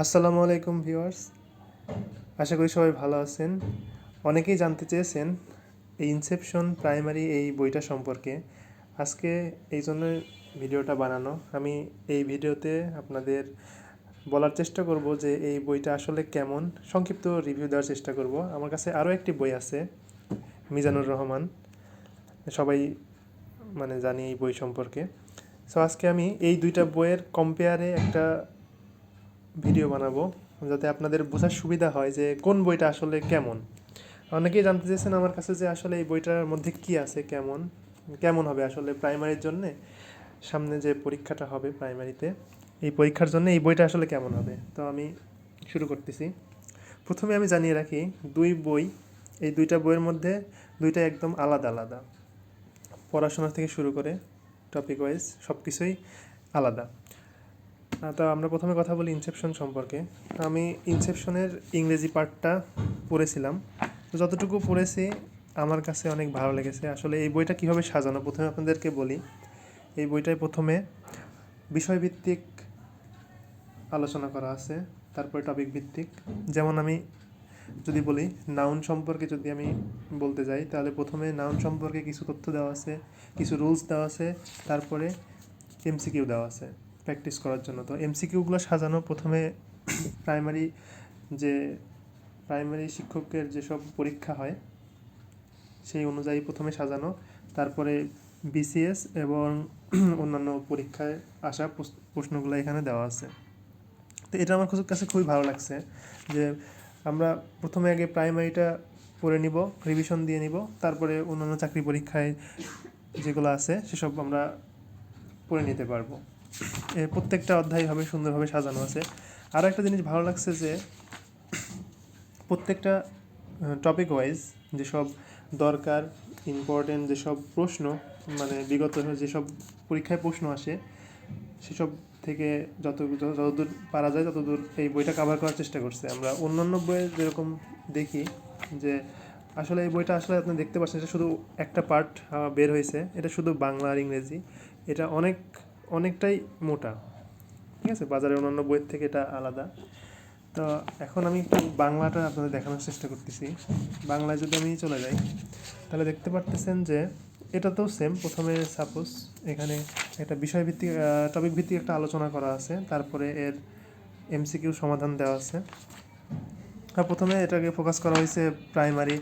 আসসালামু আলাইকুম ভিউয়ার্স। আশা করি সবাই ভালো আছেন। অনেকেই জানতে চেয়েছেন এই ইনসেপশন প্রাইমারি এই বইটা সম্পর্কে। আজকে এই জন্য ভিডিওটা বানানো। আমি এই ভিডিওতে আপনাদের বলার চেষ্টা করব যে এই বইটা আসলে কেমন। সংক্ষিপ্ত রিভিউ দেওয়ার চেষ্টা করব। আমার কাছে আরও একটি বই আছে, মিজানুর রহমান। সবাই মানে জানি এই বই সম্পর্কে। সো আজকে আমি এই দুইটা বইয়ের কম্পেয়ারে একটা ভিডিও বানাবো, যাতে আপনাদের বোঝার সুবিধা হয় যে কোন বইটা আসলে কেমন। অনেকেই জানতে চেয়েছেন আমার কাছে যে আসলে এই বইটার মধ্যে কি আছে, কেমন কেমন হবে আসলে প্রাইমারির জন্যে? সামনে যে পরীক্ষাটা হবে প্রাইমারিতে, এই পরীক্ষার জন্য এই বইটা আসলে কেমন হবে? তো আমি শুরু করতেছি। প্রথমে আমি জানিয়ে রাখি, দুই বই, এই দুইটা বইয়ের মধ্যে দুইটা একদম আলাদা আলাদা। পড়াশোনা থেকে শুরু করে টপিক ওয়াইজ সব কিছুই আলাদা। তো আমরা প্রথমে কথা বলি ইনসেপশন সম্পর্কে। আমি ইনসেপশনের ইংরেজি পার্টটা পড়েছিলাম। তো যতটুকু পড়েছি, আমার কাছে অনেক ভালো লেগেছে। আসলে এই বইটা কীভাবে সাজানো, প্রথমে আপনাদেরকে বলি। এই বইটায় প্রথমে বিষয়ভিত্তিক আলোচনা করা আছে, তারপরে টপিক ভিত্তিক। যেমন আমি যদি বলি নাউন সম্পর্কে যদি আমি বলতে যাই, তাহলে প্রথমে নাউন সম্পর্কে কিছু তথ্য দেওয়া আছে, কিছু রুলস দেওয়া আছে, তারপরে এমসিকিউ দেওয়া আছে। প্র্যাকটিস করার জন্য। তো এমসিকিউগুলো সাজানো প্রথমে প্রাইমারি যে প্রাইমারি শিক্ষকের যেসব পরীক্ষা হয়, সেই অনুযায়ী প্রথমে সাজানো। তারপরে বিসিএস এবং অন্যান্য পরীক্ষায় আসা প্রশ্নগুলো এখানে দেওয়া আছে। তো এটা আমার কাছে খুবই ভালো লাগছে যে আমরা প্রথমে আগে প্রাইমারিটা পড়ে নিব রিভিশন দিয়ে নিব, তারপরে অন্যান্য চাকরি পরীক্ষায় যেগুলো আছে, সেসব আমরা পড়ে নিতে পারব। প্রত্যেকটা অধ্যায়ভাবে সুন্দরভাবে সাজানো আছে। আরও একটা জিনিস ভালো লাগছে যে, প্রত্যেকটা টপিক ওয়াইজ যেসব দরকার ইম্পর্টেন্ট যেসব প্রশ্ন মানে বিগত যেসব পরীক্ষায় প্রশ্ন আসে, সেসব থেকে যত, যত- যতদূর পারা যায় ততদূর এই বইটা কভার করার চেষ্টা করছে। আমরা অন্যান্য বইয়ে যেরকম দেখি যে, আসলে এই বইটা আসলে আপনি দেখতে পাচ্ছেন, এটা শুধু একটা পার্ট বের হয়েছে। এটা শুধু বাংলা আর ইংরেজি। এটা অনেক অনেকটাই মোটা, ঠিক আছে? বাজারে অন্যান্য বইয়ের থেকে এটা আলাদা। তো এখন আমি একটু বাংলাটা আপনাদের দেখানোর চেষ্টা করতেছি। বাংলায় যদি আমি চলে যাই, তাহলে দেখতে পারতেছেন যে এটা তো সেম প্রথমে সাপোজ এখানে একটা বিষয়ভিত্তিক টপিক ভিত্তিক একটা আলোচনা করা আছে। তারপরে এর এমসিকিউ সমাধান দেওয়া আছে। প্রথমে এটাকে ফোকাস করা হয়েছে প্রাইমারি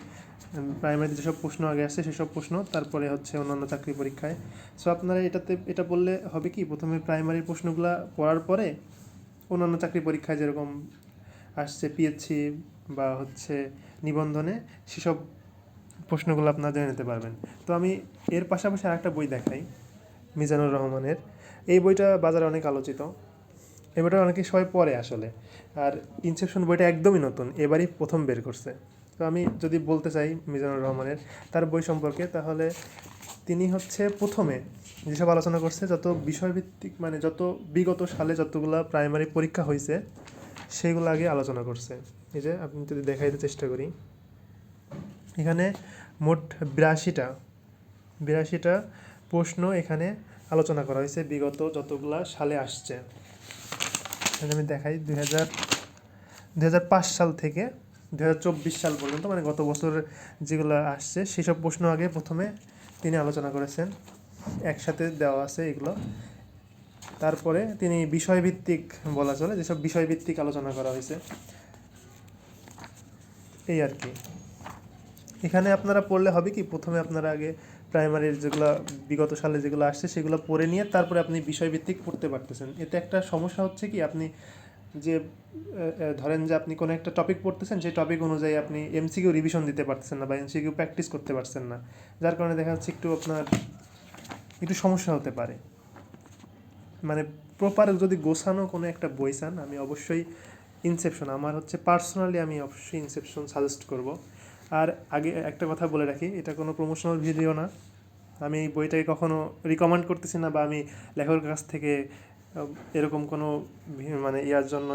প্রাইমারি যেসব প্রশ্ন আগে আসছে সেসব প্রশ্ন, তারপরে হচ্ছে অন্যান্য চাকরি পরীক্ষায়। সো আপনারা এটাতে, এটা বললে হবে কি, প্রথমে প্রাইমারি প্রশ্নগুলো পড়ার পরে অন্যান্য চাকরি পরীক্ষায় যেরকম আসছে পিএসসি বা হচ্ছে নিবন্ধনে, সেসব প্রশ্নগুলো আপনারা জেনে নিতে পারবেন। তো আমি এর পাশাপাশি আরেকটা বই দেখাই, মিজানুর রহমানের। এই বইটা বাজারে অনেক আলোচিত। এই বইটা অনেকে সবাই পড়ে আসলে। আর ইনসেপশন বইটা একদমই নতুন, এবারই প্রথম বের করছে। তো আমি যদি বলতে চাই মিজানুর রহমানের তার বই সম্পর্কে, তাহলে তিনি হচ্ছে প্রথমে যেসব আলোচনা করছে, যত বিষয়ভিত্তিক মানে যত বিগত সালে যতগুলা প্রাইমারি পরীক্ষা হয়েছে সেগুলো আগে আলোচনা করছে। এই যে আপনি যদি দেখাইতে চেষ্টা করি। এখানে মোট বিরাশিটা বিরাশিটা প্রশ্ন এখানে আলোচনা করা হয়েছে বিগত যতগুলা সালে আসছে। এখানে আমি দেখাই, দুই হাজার সাল থেকে দুই হাজার চব্বিশ সাল পর্যন্ত মানে গত বছর যেগুলো আসছে, সেসব প্রশ্ন আগে প্রথমে তিনি আলোচনা করেছেন, একসাথে দেওয়া আছে এগুলো। তারপরে তিনি বিষয়ভিত্তিক বলা চলে, যেসব বিষয়ভিত্তিক আলোচনা করা হয়েছে। এই আর কি। এখানে আপনারা পড়লে হবে কি? প্রথমে আপনারা আগে প্রাইমারির যেগুলো, বিগত সালে যেগুলো আসছে সেগুলো পড়ে নিয়ে তারপরে আপনি বিষয়ভিত্তিক পড়তে পারতেছেন। এতে একটা সমস্যা হচ্ছে কি? আপনি যে ধরেন যে আপনি কোনো একটা টপিক পড়তেছেন, সেই টপিক অনুযায়ী আপনি এমসিকিউ রিভিশন দিতে পারতেছেন না বা এমসিকিউ প্র্যাকটিস করতে পারছেন না। যার কারণে দেখা যাচ্ছে একটু আপনার, একটু সমস্যা হতে পারে। মানে প্রপার যদি গোছানো কোনো একটা বই চান, আমি অবশ্যই ইনসেপশন আমার হচ্ছে পার্সোনালি আমি অবশ্যই ইনসেপশন সাজেস্ট করব। আর আগে একটা কথা বলে রাখি, এটা কোনো প্রমোশনাল ভিডিও না। আমি এই বইটাকে কখনো রিকমেন্ড করতেছি না বা আমি লেখকের কাছ থেকে এরকম কোনো মানে ইয়ার জন্য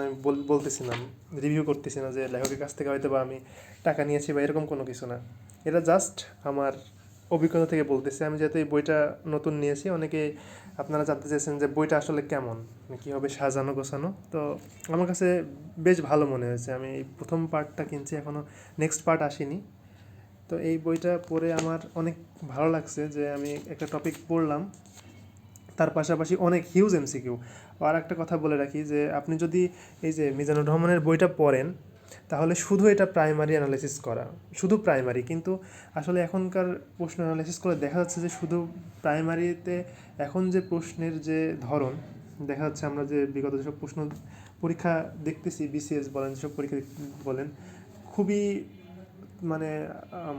বলতেছি না রিভিউ করতেছি না যে লেখকের কাছ থেকে হয়তো বা আমি টাকা নিয়েছি বা এরকম কোনো কিছু না। এটা জাস্ট আমার অভিজ্ঞতা থেকে বলতেছি। আমি যেহেতু এই বইটা নতুন নিয়েছি, অনেকে আপনারা জানতে চাইছেন যে বইটা আসলে কেমন কীভাবে সাজানো, গোছানো। তো আমার কাছে বেশ ভালো মনে হয়েছে। আমি এই প্রথম পার্টটা কিনছি এখনও নেক্সট পার্ট আসেনি। তো এই বইটা পড়ে আমার অনেক ভালো লাগছে যে আমি একটা টপিক পড়লাম। তার পাশাপাশি অনেক হিউজ এমসিকিউ। আর একটা কথা বলে রাখি যে, আপনি যদি এই যে মিজানুর রহমানের বইটা পড়েন তাহলে শুধু এটা প্রাইমারি অ্যানালাইসিস করা, শুধু প্রাইমারি কিন্তু আসলে এখনকার প্রশ্ন অ্যানালাইসিস করে দেখা যাচ্ছে যে শুধু প্রাইমারিতে এখন যে প্রশ্নের যে ধরন, দেখা যাচ্ছে আমরা যে বিগত যেসব প্রশ্ন পরীক্ষা দেখতেছি বিসিএস বলেন, যেসব পরীক্ষা বলেন, খুবই মানে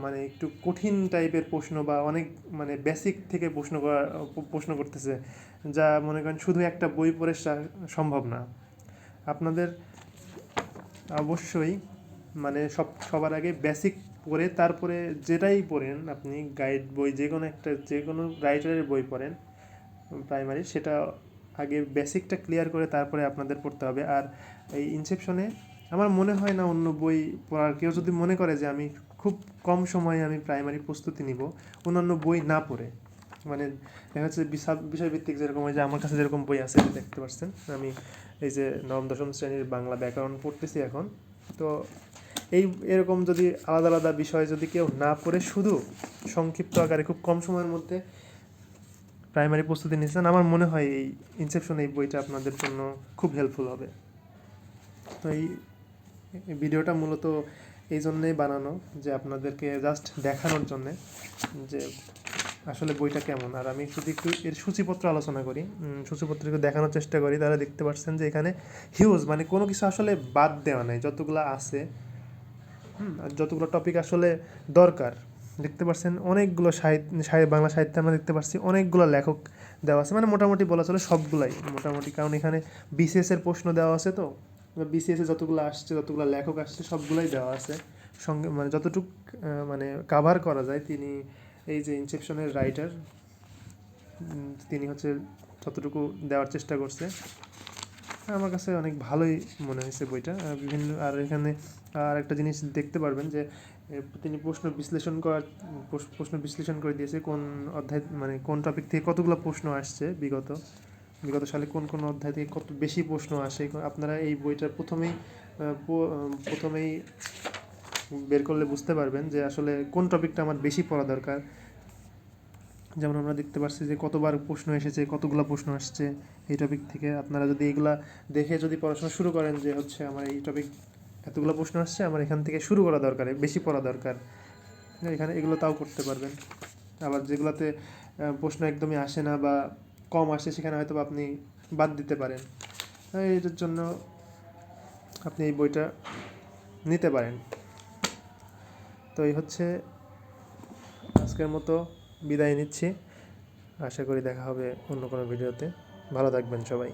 মানে একটু কঠিন টাইপের প্রশ্ন বা অনেক মানে বেসিক থেকে প্রশ্ন করা, প্রশ্ন করতেছে, যা মনে করেন শুধু একটা বই পড়ে সম্ভব না। আপনাদের অবশ্যই। মানে সব, সবার আগে বেসিক পড়ে, তারপরে যেটাই পড়েন আপনি গাইড বই, যে কোনো একটা, যে কোনো রাইটারের বই পড়েন প্রাইমারি সেটা আগে বেসিকটা ক্লিয়ার করে তারপরে আপনাদের পড়তে হবে। আর এই ইনসেপশনে আমার মনে হয় না অন্য বই পড়ার কেউ যদি মনে করে যে আমি খুব কম সময়ে আমি প্রাইমারি প্রস্তুতি নিব, অন্যান্য বই না পড়ে। মানে দেখা যাচ্ছে বিষয় বিষয়ভিত্তিক যেরকম হয় যে আমার কাছে যেরকম বই আছে দেখতে পাচ্ছেন আমি এই যে নবম দশম শ্রেণির বাংলা ব্যাকরণ পড়তেছি এখন। তো এই এরকম যদি আলাদা আলাদা বিষয় যদি কেউ না পড়ে, শুধু সংক্ষিপ্ত আকারে খুব কম সময়ের মধ্যে প্রাইমারি প্রস্তুতি নিচ্ছেন আমার মনে হয় এই ইনসেপশন এই বইটা আপনাদের জন্য খুব হেল্পফুল হবে। তো এই ভিডিওটা মূলত এই জন্যেই বানানো, যে আপনাদেরকে জাস্ট দেখানোর জন্যে যে আসলে বইটা কেমন? আর আমি যদি একটু এর সূচিপত্র আলোচনা করি। সূচিপত্র একটু দেখানোর চেষ্টা করি। তারা দেখতে পাচ্ছেন যে এখানে হিউজ মানে কোনো কিছু আসলে বাদ দেওয়া নাই। যতগুলো আছে আর যতগুলো টপিক আসলে দরকার। দেখতে পাচ্ছেন অনেকগুলো সাহিত্য সাহি- বাংলা সাহিত্যে আমরা দেখতে পাচ্ছি অনেকগুলো লেখক দেওয়া আছে। মানে মোটামুটি বলা চলে সবগুলাই। মোটামুটি কারণ এখানে বিসিএসের প্রশ্ন দেওয়া আছে তো। বিসিএস যতগুলো আসছে, যতগুলো লেখক আসছে, সবগুলাই দেওয়া আছে। সঙ্গে মানে যতটুক মানে কাভার করা যায়, তিনি এই যে ইনসেপশনের রাইটার তিনি হচ্ছে যতটুকু দেওয়ার চেষ্টা করছে, আমার কাছে অনেক ভালোই মনে হয়েছে বইটা। বিভিন্ন, আর এখানে আর একটা জিনিস দেখতে পারবেন যে তিনি প্রশ্ন বিশ্লেষণ করার প্রশ্ন বিশ্লেষণ করে দিয়েছে কোন অধ্যায় মানে কোন টপিক থেকে কতগুলো প্রশ্ন আসছে বিগত বিগত সালে কোন কোন অধ্যায় থেকে কত বেশি প্রশ্ন আসে আপনারা এই বইটার প্রথমেই প্রথমেই বের করলে বুঝতে পারবেন যে আসলে কোন টপিকটা আমার বেশি পড়া দরকার। যেমন আমরা দেখতে পাচ্ছি যে কতবার প্রশ্ন এসেছে, কতগুলো প্রশ্ন আসছে এই টপিক থেকে। আপনারা যদি এগুলা দেখে যদি পড়াশোনা শুরু করেন যে হচ্ছে আমার এই টপিক এতগুলো প্রশ্ন আসছে, আমার এখান থেকে শুরু করা দরকার, বেশি পড়া দরকার। এখানে এগুলো তাও করতে পারবেন। আবার যেগুলোতে প্রশ্ন একদমই আসে না বা কম আসে সেখানে হয়তো আপনি বাদ দিতে পারেন। এটার জন্য আপনি এই বইটা নিতে পারেন। তো এই হচ্ছে আজকের মতো বিদায় নিচ্ছি। আশা করি দেখা হবে অন্য কোনো ভিডিওতে। ভালো থাকবেন সবাই।